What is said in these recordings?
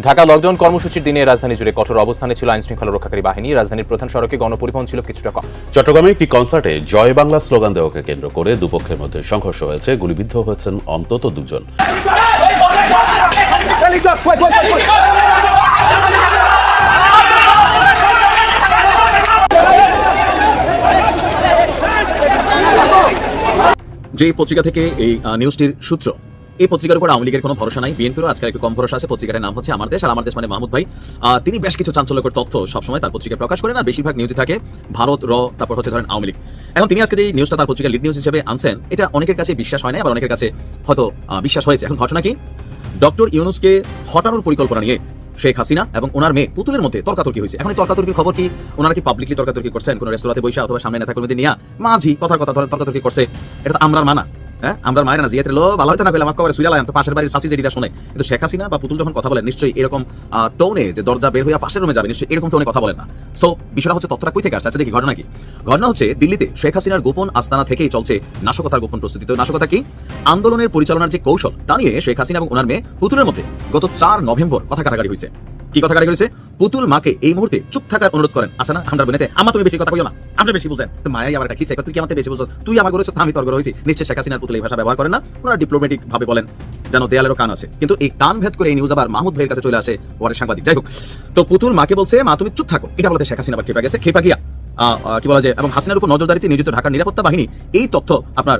Dhaka lockdown কর্মসূচির দিনে রাজধানী জুড়ে কঠোর অবস্থানে ছিল আইন শৃঙ্খলা রক্ষাকারী বাহিনী। রাজধানীর প্রধান সড়কে গণপরিবহন ছিল কিছুটা কম। চট্টগ্রামে একটি কনসার্টে জয় বাংলা স্লোগান দেওয়াকে কেন্দ্র করে দুপক্ষের মধ্যে সংঘর্ষ হয়েছে। গুলিবিদ্ধ হয়েছেন অন্তত দুজন। যে পত্রিকা থেকে এই নিউজটির সূত্র এই পত্রিকার উপর আওয়ামী লীগের কোনো ভরসা নাই। বিএনপিরও আজকাল একটু কম ভরসা আছে। পত্রিকার নাম হচ্ছে আমার দেশ আর আমার দেশ মানে মাহমুদ ভাই। তিনি বেশ কিছু চাঞ্চল্যকর তথ্য সবসময় তার পত্রিকায় প্রকাশ করেন আর বেশিরভাগ নিউজে থাকে ভারত, র, তারপর হচ্ছে ধরেন আওয়ামী লীগ। এখন তিনি আজকে যে নিউজটা তার পত্রিকার লিড নিউজ হিসেবে আনছেন, এটা অনেকের কাছে বিশ্বাস হয় না আবার অনেকের কাছে হয়তো বিশ্বাস হয়েছে। এখন ঘটনা কি? ডক্টর ইউনুসকে হটানোর পরিকল্পনা নিয়ে শেখ হাসিনা এবং ওনার মেয়ে পুতুলের মধ্যে তর্কাতর্কি হয়েছে। এখন এই তর্কাতর্কির খবর কি? ওনারা কি পাবলিকলি তর্কাতর্কি করছেন? কোন রেস্তোরাঁতে বসে অথবা সামনে নেতা কর্মীদের নিয়ে? মাঝি কথার কথা ধরেন তর্কাতর্কি করছে। এটা তো আমরার মানা। হ্যাঁ? আমরা মায়ের না জিয়াতে ভালো হইতে না পেলে আমার কবরে সুইলা তো পাশের বাড়ির সাসি যেটা শুনে। কিন্তু শেখ হাসিনা বা পুতুল যখন কথা বলেন, নিশ্চয়ই এরকম টোনে যে দরজা বের হইয়া পাশের রুমে যাবে, নিশ্চয়ই এরকম টোনে কথা বলেন না। সো বিষয়টা হচ্ছে তথ্যটা কই থেকে আসছে? আচ্ছা দেখি, ঘটনা কি? ঘটনা হচ্ছে, দিল্লিতে শেখ হাসিনার গোপন আস্তানা থেকেই চলছে নাশকতার গোপন প্রস্তুতি। তো নাশকতা কি? আন্দোলনের পরিচালনার যে কৌশল, তা নিয়ে শেখ হাসিনা এবং ওনার মেয়ে পুতুলের মধ্যে গত চার নভেম্বর কথা কাটাকাটি হয়েছে কি কথা কাটাকাটি হয়েছে পুতুল মাকে এই মুহূর্তে চুপ থাকার অনুরোধ করেন। আসে না আমরা বেনেতে আমার তুমি বেশি কথা কইও না। আপনি বেশি বুঝেন। তো মায়াই আবার কি তুই কি আমাকে বেশি বুঝছ? তুই আমার করে আমি তর্ক হয়েছি নিশ্চয় শেখ হাসিনার পুতুল এই ভাষা ব্যবহার করেন না? ওনারা ডিপ্লোমেটিক ভাবে বলেন, যেন দেয়ালেরও কান আছে। কিন্তু এই কান ভেদ করে এই নিউজ আবার মাহমুদ ভাইয়ের কাছে চলে আসে পরে সাংবাদিক। যাই হোক, তো পুতুল মাকে বলছে, মা, তুমি চুপ থাকো। এটা বলতে শেখ হাসিনা আবার খেপা গেছে। খেপা গিয়া কি বলা যায়? এবং হাসিনার উপর নজরদারিতে নিয়োজিত ঢাকার নিরাপত্তা বাহিনী এই তথ্য আপনার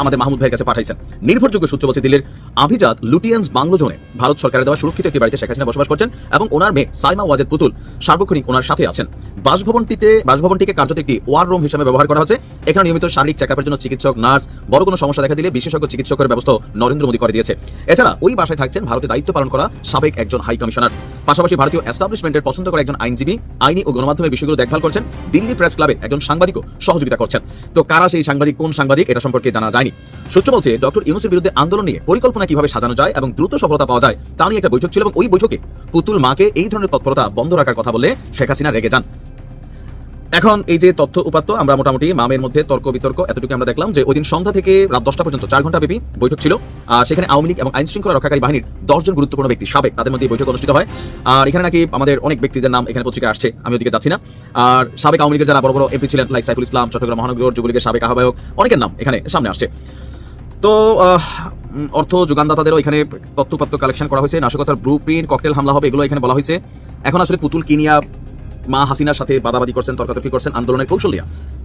আমাদের মাহমুদ ভাইয়ের কাছে পাঠাইছেন। নির্ভরযোগ্য সূত্র বলছে, দিল্লির আভিজাত লুটিয়ান্স বাংলো জোনে ভারত সরকারের দেওয়া সুরক্ষিত একটি বাড়িতে শেখ হাসিনা বসবাস করছেন এবং ওনার মেয়ে সাইমা ওয়াজেদ পুতুল সার্বক্ষণিক ওনার সাথে আছেন। বাসভবনটিতে বাসভবনটিকে কার্যত একটি ওয়ার রুম হিসেবে ব্যবহার করা হচ্ছে। এখানে নিয়মিত শারীরিক চেকআপের জন্য চিকিৎসক, নার্স, বড় কোনো সমস্যা দেখা দিলে বিশেষজ্ঞ চিকিৎসকের ব্যবস্থা নরেন্দ্র মোদী করে দিয়েছে। এছাড়া ওই বাসায় থাকছেন ভারতে দায়িত্ব পালন করা সাবেক একজন হাই কমিশনার। পাশাপাশি ভারতীয় এস্টাবলিশমেন্টের পছন্দ করা একজন আইনজীবী, আইনি ও গণমাধ্যমের বিষয়গুলো দেখভাল করছেন। দিল্লি প্রেস ক্লাবের একজন সাংবাদিকও সহযোগিতা করছেন। তো কারা সেই সাংবাদিক, কোন সাংবাদিক, এটা সম্পর্কে জানা যায়নি। সূত্র বলছে, ডক্টর ইউনুসের বিরুদ্ধে আন্দোলন নিয়ে পরিকল্পনা কীভাবে সাজানো যায় এবং দ্রুত সফলতা পাওয়া যায়, তা নিয়ে একটা বৈঠক ছিল এবং ওই বৈঠকে পুতুল মাকে এই ধরনের তৎপরতা বন্ধ রাখার কথা বলে শেখ হাসিনা রেগে যান। এখন এই যে তথ্য উপাত্ত, আমরা মোটামুটি মামের মধ্যে তর্ক বিতর্ক এতটুকু আমরা দেখলাম যে ওই দিন সন্ধ্যা থেকে রাত দশটা পর্যন্ত চার ঘণ্টা ব্যাপী বৈঠক ছিল। আর সেখানে আওয়ামী লীগ এবং আইন শৃঙ্খলা রক্ষাকারী বাহিনীর দশজন গুরুত্বপূর্ণ ব্যক্তি সাবেক তাদের মধ্যে বৈঠক অনুষ্ঠিত হয়। আর এখানে নাকি আমাদের অনেক ব্যক্তিদের নাম এখানে পত্রিকা আসছে, আমি ওদিকে যাচ্ছি না। আর সাবেক আওয়ামী লীগের যারা বড় বড় এমপি ছিলেন লাইক সাইফুল ইসলাম, চট্টগ্রাম মহানগর, যুবলীগের সাবেক আহ্বায়ক, অনেকের নাম এখানে সামনে আসছে। তো অর্থ যোগানদাতাদেরও এখানে তথ্যপাত্র কালেকশন করা হয়েছে। নাশকতার ব্লু প্রিন্ট ককটেল হামলা হবে, এগুলো এখানে বলা হয়েছে। এখন আসলে পুতুল কিনিয়া মা হাসিনার সাথে বাদাবাদি করছেন, তর্কাতর্কি করছেন, আন্দোলনের কৌশল নিয়ে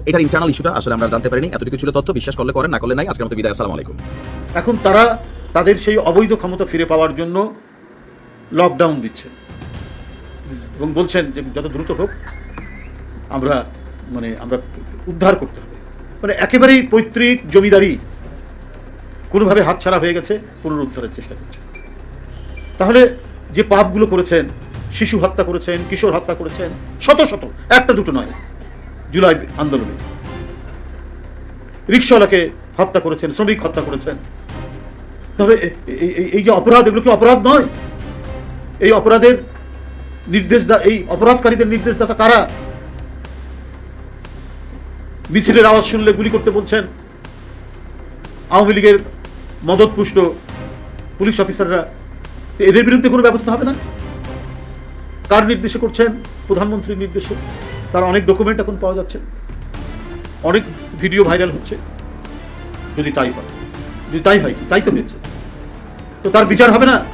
এটার ইন্টারনাল ইস্যুটা আসলে আমরা জানতে পারিনি। এতটুকু ছিল তথ্য, বিশ্বাস করলে করেন, না করলে নাই। আজকের মতো বিদায়, আসসালামু আলাইকুম। এখন তারা তাদের সেই অবৈধ ক্ষমতা ফিরে পাওয়ার জন্য লকডাউন দিচ্ছে। এবং বলছেন যে যত দ্রুত হোক, আমরা মানে আমরা উদ্ধার করতে হবে। মানে একেবারেই পৈতৃক জমিদারি কোনোভাবে হাতছাড়া হয়ে গেছে, পুনরুদ্ধারের চেষ্টা করছে। তাহলে যে পাপগুলো করেছেন শিশু হত্যা করেছেন, কিশোর হত্যা করেছেন, শত শত, একটা দুটো নয়, জুলাই আন্দোলনে। রিক্সাওয়ালাকে হত্যা করেছেন, শ্রমিক হত্যা করেছেন। তবে এই যে অপরাধ, এগুলো কি অপরাধ নয়? এই অপরাধের নির্দেশ এই অপরাধকারীদের নির্দেশদাতা কারা? মিছিলের আওয়াজ শুনলে গুলি করতে বলছেন আওয়ামী লীগের মদতপুষ্ট পুলিশ অফিসাররা। এদের বিরুদ্ধে কোনো ব্যবস্থা হবে না? কার নির্দেশে করছেন? প্রধানমন্ত্রীর নির্দেশে। তার অনেক ডকুমেন্ট এখন পাওয়া যাচ্ছে। অনেক ভিডিও ভাইরাল হচ্ছে। যদি তাই হয়। যদি তাই হয় কি? তাই তো হয়েছে। তো তার বিচার হবে না?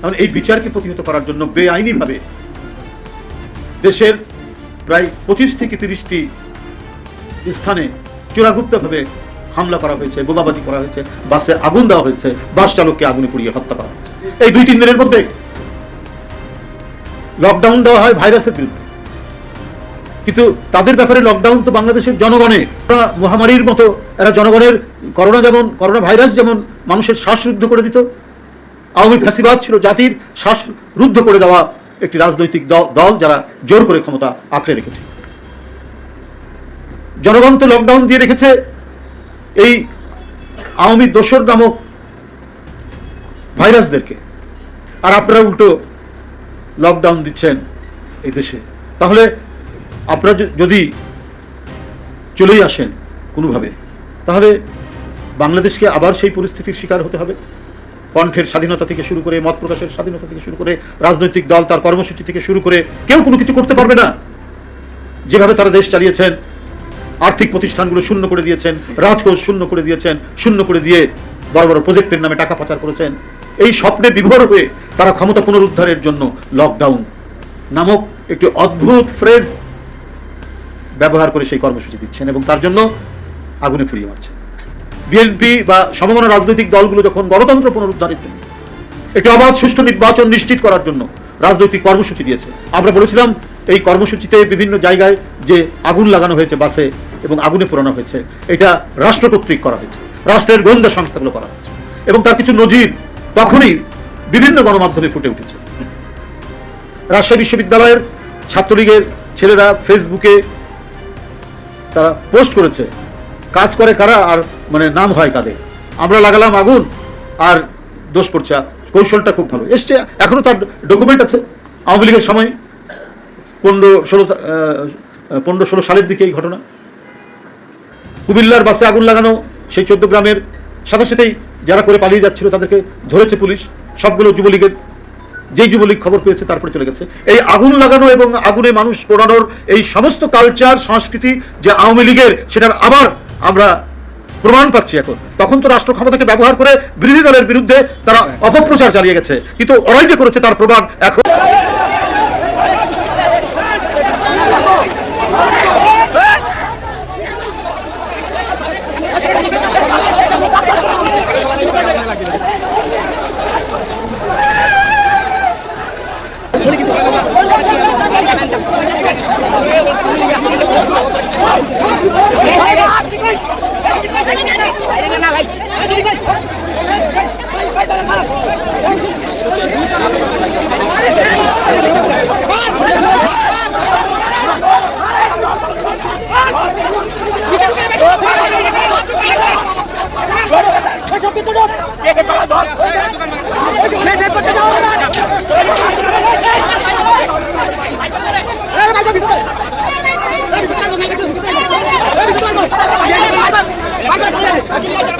কারণ এই বিচারকে প্রতিহত করার জন্য বেআইনিভাবে দেশের প্রায় পঁচিশ থেকে তিরিশটি স্থানে চোরাগুপ্তভাবে হামলা করা হয়েছে, বোমাবাজি করা হয়েছে, বাসে আগুন দেওয়া হয়েছে, বাস চালককে আগুনে পুড়িয়ে হত্যা করা হয়েছে। এই দুই তিন দিনের মধ্যে লকডাউন দেওয়া হয় ভাইরাসের বিরুদ্ধে। কিন্তু তাদের ব্যাপারে লকডাউন তো বাংলাদেশের জনগণের মহামারীর মতো এরা জনগণের করোনা যেমন করোনা ভাইরাস যেমন মানুষের শ্বাসরুদ্ধ করে দিত, আওয়ামী ফ্যাসিবাদ ছিল জাতির শ্বাস রুদ্ধ করে দেওয়া একটি রাজনৈতিক দল যারা জোর করে ক্ষমতা আঁকড়ে রেখেছে। জনগণ তো লকডাউন দিয়ে রেখেছে, এই আওয়ামী দোসর নামক ভাইরাসদেরকে আর আপনারা উল্টো লকডাউন দিচ্ছেন এই দেশে। তাহলে আপনারা যদি চলেই আসেন কোনোভাবে, তাহলে বাংলাদেশকে আবার সেই পরিস্থিতির শিকার হতে হবে। কণ্ঠের স্বাধীনতা থেকে শুরু করে, মত প্রকাশের স্বাধীনতা থেকে শুরু করে, রাজনৈতিক দল তার কর্মসূচি থেকে শুরু করে, কেউ কোনো কিছু করতে পারবে না। যেভাবে তারা দেশ চালিয়েছেন, আর্থিক প্রতিষ্ঠানগুলো শূন্য করে দিয়েছেন, রাজকোষ শূন্য করে দিয়েছেন, শূন্য করে দিয়ে বড় বড় প্রজেক্টের নামে টাকা পাচার করেছেন এই স্বপ্নে বিভোর হয়ে তারা ক্ষমতা পুনরুদ্ধারের জন্য লকডাউন নামক একটি অদ্ভুত ফ্রেজ ব্যবহার করে সেই কর্মসূচি দিচ্ছেন এবং তার জন্য আগুনে পুড়িয়ে মারছেন। বিএনপি বা সমমনা রাজনৈতিক দলগুলো যখন গণতন্ত্র পুনরুদ্ধারের জন্য একটি অবাধ সুষ্ঠু নির্বাচন নিশ্চিত করার জন্য রাজনৈতিক কর্মসূচি দিয়েছে। আমরা বলেছিলাম, এই কর্মসূচিতে বিভিন্ন জায়গায় যে আগুন লাগানো হয়েছে বাসে এবং আগুনে পোড়ানো হয়েছে, এটা রাষ্ট্র কর্তৃক করা হয়েছে, রাষ্ট্রের গোয়েন্দা সংস্থাগুলো করা হয়েছে এবং তার কিছু নজির তখনই বিভিন্ন গণমাধ্যমে ফুটে উঠেছে। রাজশাহী বিশ্ববিদ্যালয়ের ছাত্রলীগের ছেলেরা ফেসবুকে তারা পোস্ট করেছে, কাজ করে কারা আর মানে নাম হয় কাদের। আমরা লাগালাম আগুন আর দোষ করছে কৌশলটা খুব ভালো। এসছে, এখনও তার ডকুমেন্ট আছে। আওয়ামী লীগের সময় পনেরো ষোলো পনেরো ষোলো সালের দিকে এই ঘটনা। কুমিল্লার বাসে আগুন লাগানো সেই চোদ্দ গ্রামের সাথে সাথেই যারা করে পালিয়ে যাচ্ছিল তাদেরকে ধরেছে পুলিশ। সবগুলো যুবলীগের যেই যুবলীগ খবর পেয়েছে তারপরে চলে গেছে। এই আগুন লাগানো এবং আগুনে মানুষ পোড়ানোর এই সমস্ত কালচার সংস্কৃতি যে আওয়ামী লীগের, সেটার আবার আমরা প্রমাণ পাচ্ছি এখন। তখন তো রাষ্ট্র ক্ষমতাকে ব্যবহার করে বিরোধী দলের বিরুদ্ধে তারা অপপ্রচার চালিয়ে গেছে। কিন্তু ওরাই যে করেছে তার প্রমাণ এখন Get the ball, dog!